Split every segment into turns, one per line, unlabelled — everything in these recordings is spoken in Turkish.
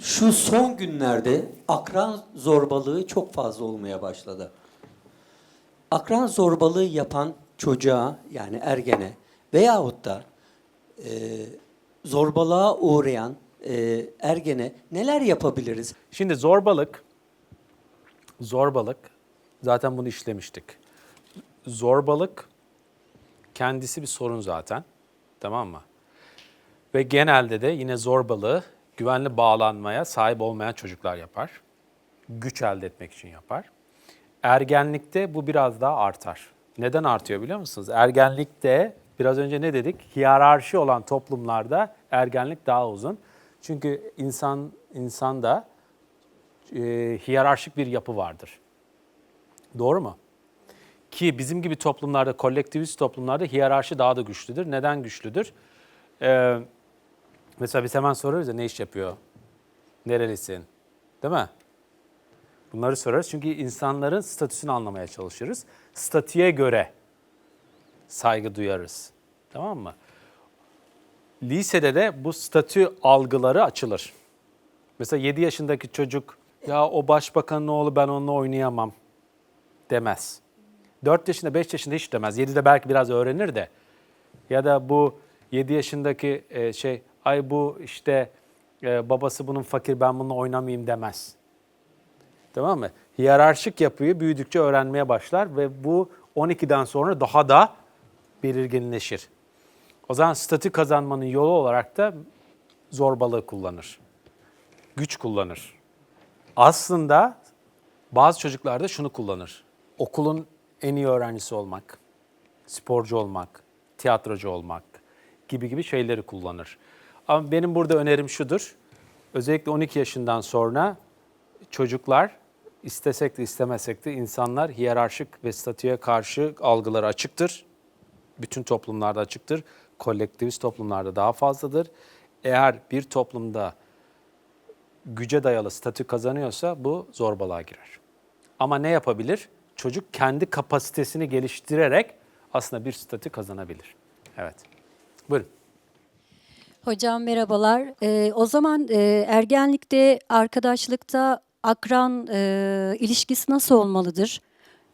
Şu son günlerde akran zorbalığı çok fazla olmaya başladı. Akran zorbalığı yapan çocuğa yani ergene veyahut da e, zorbalığa uğrayan e, ergene neler yapabiliriz?
Şimdi zorbalık, zorbalık, zaten bunu işlemiştik. Zorbalık kendisi bir sorun zaten, tamam mı? Ve genelde de yine zorbalığı güvenli bağlanmaya sahip olmayan çocuklar yapar. Güç elde etmek için yapar. Ergenlikte bu biraz daha artar. Neden artıyor biliyor musunuz? Ergenlikte biraz önce ne dedik? Hiyerarşi olan toplumlarda ergenlik daha uzun. Çünkü insan insanda e, hiyerarşik bir yapı vardır. Doğru mu? Ki bizim gibi toplumlarda, kolektivist toplumlarda hiyerarşi daha da güçlüdür. Neden güçlüdür? Ee, mesela biz hemen soruyoruz ya ne iş yapıyor? Nerelisin? Değil mi? Bunları sorarız çünkü insanların statüsünü anlamaya çalışırız. Statüye göre saygı duyarız. Tamam mı? Lisede de bu statü algıları açılır. Mesela 7 yaşındaki çocuk ya o başbakanın oğlu ben onunla oynayamam demez. 4 yaşında 5 yaşında hiç demez. 7'de belki biraz öğrenir de. Ya da bu 7 yaşındaki e, şey ay bu işte e, babası bunun fakir ben bununla oynamayayım demez. Tamam mı? Hiyerarşik yapıyı büyüdükçe öğrenmeye başlar ve bu 12'den sonra daha da belirginleşir. O zaman statü kazanmanın yolu olarak da zorbalığı kullanır. Güç kullanır. Aslında bazı çocuklar da şunu kullanır. Okulun en iyi öğrencisi olmak, sporcu olmak, tiyatrocu olmak gibi gibi şeyleri kullanır. Ama benim burada önerim şudur. Özellikle 12 yaşından sonra çocuklar istesek de istemesek de insanlar hiyerarşik ve statüye karşı algıları açıktır. Bütün toplumlarda açıktır. Kolektivist toplumlarda daha fazladır. Eğer bir toplumda güce dayalı statü kazanıyorsa bu zorbalığa girer. Ama ne yapabilir? Çocuk kendi kapasitesini geliştirerek aslında bir statü kazanabilir. Evet. Buyurun.
Hocam merhabalar. Ee, o zaman e, ergenlikte, arkadaşlıkta akran e, ilişkisi nasıl olmalıdır?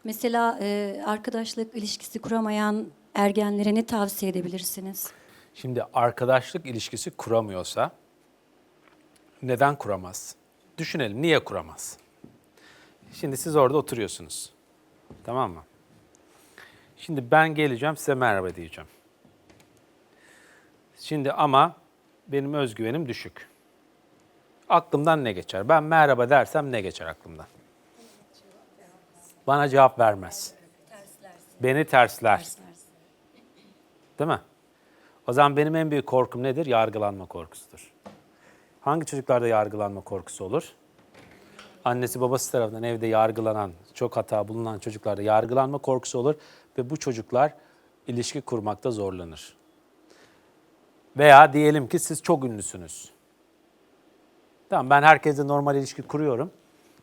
Mesela e, arkadaşlık ilişkisi kuramayan ergenlere ne tavsiye edebilirsiniz?
Şimdi arkadaşlık ilişkisi kuramıyorsa neden kuramaz? Düşünelim niye kuramaz? Şimdi siz orada oturuyorsunuz. Tamam mı? Şimdi ben geleceğim size merhaba diyeceğim. Şimdi ama benim özgüvenim düşük. Aklımdan ne geçer? Ben merhaba dersem ne geçer aklımdan? Bana cevap vermez. Beni tersler. Değil mi? O zaman benim en büyük korkum nedir? Yargılanma korkusudur. Hangi çocuklarda yargılanma korkusu olur? Annesi babası tarafından evde yargılanan, çok hata bulunan çocuklarda yargılanma korkusu olur ve bu çocuklar ilişki kurmakta zorlanır. Veya diyelim ki siz çok ünlüsünüz. Tamam ben herkesle normal ilişki kuruyorum.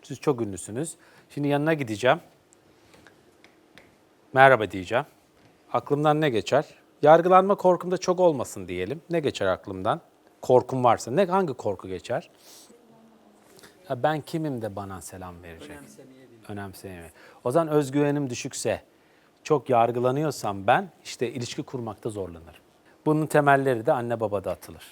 Siz çok ünlüsünüz. Şimdi yanına gideceğim. Merhaba diyeceğim. Aklımdan ne geçer? Yargılanma korkum da çok olmasın diyelim. Ne geçer aklımdan? Korkum varsa. Ne hangi korku geçer? Ya ben kimim de bana selam verecek? Önemsemeye. O zaman özgüvenim düşükse, çok yargılanıyorsam ben işte ilişki kurmakta zorlanırım. Bunun temelleri de anne babada atılır.